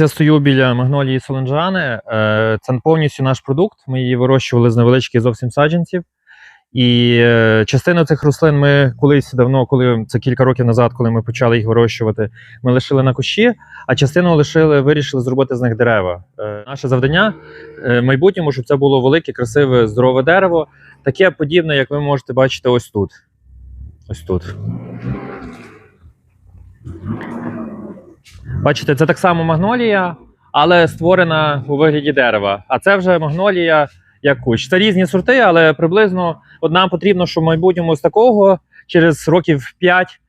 Я стою біля магнолії Соленджани. Е, Це повністю наш продукт. Ми її вирощували з невеличких зовсім саджанців. І е, частину цих рослин ми колись давно, коли це кілька років назад, коли ми почали їх вирощувати, ми лишили на кущі, а частину лишили, вирішили зробити з них дерева. Е, Наше завдання в майбутньому, щоб це було велике, красиве, здорове дерево, таке подібне, як ви можете бачити ось тут. Ось тут. Бачите, це так само магнолія, але створена у вигляді дерева. А це вже магнолія як кущ. Це різні сорти, але приблизно от нам потрібно, щоб в майбутньому з такого через років 5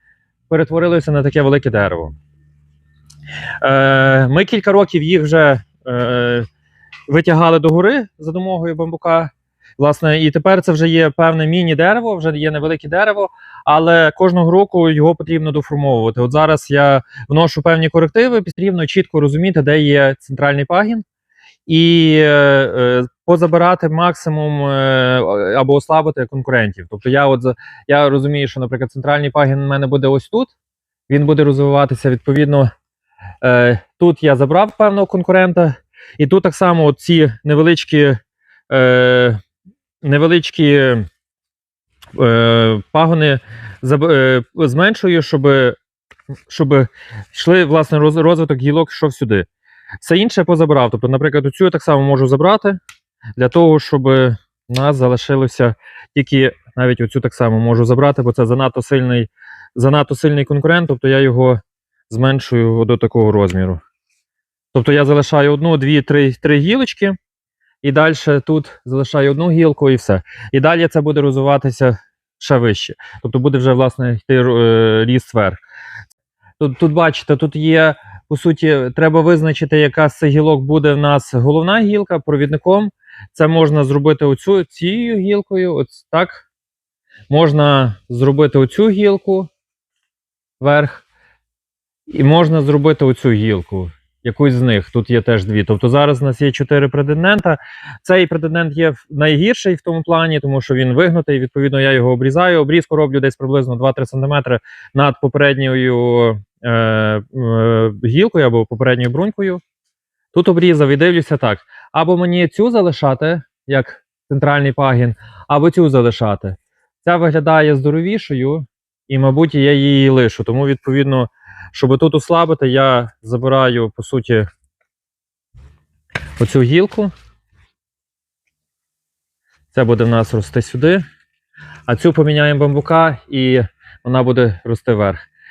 перетворилося на таке велике дерево. Е, ми кілька років їх вже е, витягали до гори за допомогою бамбука. Власне, і тепер це вже є певне міні-дерево, вже є невелике дерево, але кожного року його потрібно доформовувати. От зараз я вношу певні корективи, потрібно чітко розуміти, де є центральний пагін, і е, е, позабирати максимум е, або ослабити конкурентів. Тобто я от я розумію, що, наприклад, центральний пагін у мене буде ось тут, він буде розвиватися відповідно. Е, тут я забрав певного конкурента, і тут так само ці невеличкі. Е, невеличкі е, пагони заб- е, зменшую, щоб, щоб йшли, власне, роз- розвиток гілок йшов сюди. Все інше позабирав. Тобто, наприклад, оцю я так само можу забрати для того, щоб у нас залишилося тільки навіть оцю так само можу забрати, бо це занадто сильний, занадто сильний конкурент, тобто я його зменшую до такого розміру. Тобто я залишаю одну, дві, три, три гілочки, і далі тут залишаю одну гілку і все. І далі це буде розвиватися ще вище. Тобто буде вже власне йти е, ріст вверх. Тут, тут бачите, тут є, по суті, треба визначити, яка з цих гілок буде в нас головна гілка провідником. Це можна зробити оцю цією гілкою, ось так. Можна зробити оцю гілку вверх. І можна зробити оцю гілку. Якусь з них. Тут є теж дві. Тобто зараз у нас є чотири претендента. Цей претендент є найгірший в тому плані, тому що він вигнутий. Відповідно, я його обрізаю. Обрізку роблю десь приблизно 2-3 см над попередньою е, е, гілкою або попередньою брунькою. Тут обрізав і дивлюся так. Або мені цю залишати, як центральний пагін, або цю залишати. Ця виглядає здоровішою, і, мабуть, я її лишу. Тому, відповідно, щоб тут ослабити, я забираю, по суті, оцю гілку. Це буде в нас рости сюди. А цю поміняємо бамбука і вона буде рости вверх.